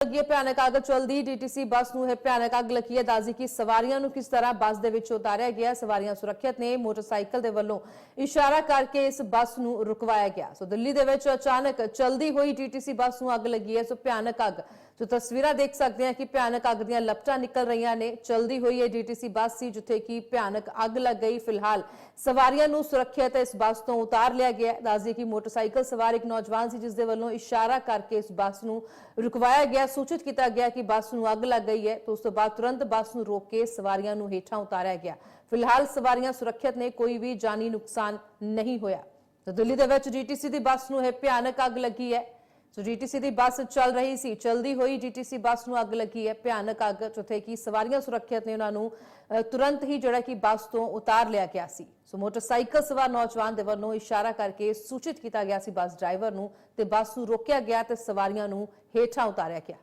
ਲੱਗੀ ਹੈ ਭਿਆਨਕ ਅੱਗ, ਚਲਦੀ ਡੀਟੀਸੀ ਬੱਸ ਨੂੰ ਇਹ ਭਿਆਨਕ ਅੱਗ ਲੱਗੀ ਹੈ। ਦਾਜ਼ੀ ਕੀ ਸਵਾਰੀਆਂ ਨੂੰ ਕਿਸ ਤਰ੍ਹਾਂ ਬੱਸ ਦੇ ਵਿੱਚ ਉਤਾਰਿਆ ਗਿਆ ਸਵਾਰੀਆਂ ਸੁਰੱਖਿਅਤ ਨੇ ਮੋਟਰਸਾਈਕਲ ਦੇ ਵੱਲੋਂ ਇਸ਼ਾਰਾ ਕਰਕੇ ਇਸ ਬੱਸ ਨੂੰ ਰੁਕਵਾਇਆ ਗਿਆ। ਸੋ ਦਿੱਲੀ ਦੇ ਵਿੱਚ ਅਚਾਨਕ ਚਲਦੀ ਹੋਈ ਡੀਟੀਸੀ ਬੱਸ ਨੂੰ ਅੱਗ ਲੱਗੀ ਹੈ। ਸੋ ਭਿਆਨਕ ਅੱਗ ਜੋ ਤਸਵੀਰਾਂ ਦੇਖ ਸਕਦੇ ਹਾਂ ਕਿ ਭਿਆਨਕ ਅੱਗ ਦੀਆਂ ਲਪਟਾਂ ਨਿਕਲ ਰਹੀਆਂ ਨੇ। ਚਲਦੀ ਹੋਈ ਇਹ ਡੀਟੀਸੀ ਬੱਸ ਸੀ ਜਿੱਥੇ ਕਿ ਭਿਆਨਕ ਅੱਗ ਲੱਗ ਗਈ। ਫਿਲਹਾਲ ਸਵਾਰੀਆਂ ਨੂੰ ਸੁਰੱਖਿਅਤ ਇਸ ਬੱਸ ਤੋਂ ਉਤਾਰ ਲਿਆ ਗਿਆ ਹੈ। ਕਿ ਮੋਟਰਸਾਈਕਲ ਸਵਾਰ ਇੱਕ ਨੌਜਵਾਨ ਸੀ ਜਿਸ ਦੇ ਵੱਲੋਂ ਇਸ਼ਾਰਾ ਕਰਕੇ ਇਸ ਬੱਸ ਨੂੰ ਰੁਕਵਾਇਆ ਗਿਆ। ਸੂਚਿਤ ਕੀਤਾ ਗਿਆ ਕਿ ਬੱਸ ਨੂੰ ਅੱਗ ਲੱਗ ਗਈ ਹੈ। ਤੋਂ ਉਸ ਤੋਂ ਬਾਅਦ ਤੁਰੰਤ ਬੱਸ ਨੂੰ ਰੋਕ ਕੇ ਸਵਾਰੀਆਂ ਨੂੰ ਹੇਠਾਂ ਉਤਾਰਿਆ ਗਿਆ। ਫਿਲਹਾਲ ਸਵਾਰੀਆਂ ਸੁਰੱਖਿਅਤ ਨੇ, ਕੋਈ ਵੀ ਜਾਨੀ ਨੁਕਸਾਨ ਨਹੀਂ ਹੋਇਆ। ਤਾਂ ਦਿੱਲੀ ਦੇ ਵਿੱਚ ਡੀਟੀਸੀ ਦੀ ਬੱਸ ਨੂੰ ਇਹ ਭਿਆਨਕ ਅੱਗ ਲੱਗੀ ਹੈ। ਸੋ ਜੀਟੀਸੀ ਦੀ ਬੱਸ ਚੱਲ ਰਹੀ ਸੀ, ਚਲਦੀ ਹੋਈ ਜੀਟੀਸੀ ਬੱਸ ਨੂੰ ਅੱਗ ਲੱਗੀ ਹੈ, ਭਿਆਨਕ ਅੱਗ, ਜਿੱਥੇ ਕਿ ਸਵਾਰੀਆਂ ਸੁਰੱਖਿਅਤ ਨੇ ਉਹਨਾਂ ਨੂੰ ਤੁਰੰਤ ਹੀ ਜਿਹੜਾ ਕਿ ਬੱਸ ਤੋਂ ਉਤਾਰ ਲਿਆ ਗਿਆ ਸੀ। ਸੋ ਮੋਟਰਸਾਈਕਲ ਸਵਾਰ ਨੌਜਵਾਨ ਦੇ ਵੱਲੋਂ ਇਸ਼ਾਰਾ ਕਰਕੇ ਸੂਚਿਤ ਕੀਤਾ ਗਿਆ ਸੀ, ਬੱਸ ਡਰਾਈਵਰ ਨੂੰ ਤੇ ਬੱਸ ਨੂੰ ਰੋਕਿਆ ਗਿਆ ਤੇ ਸਵਾਰੀਆਂ ਨੂੰ ਹੇਠਾਂ ਉਤਾਰਿਆ ਗਿਆ।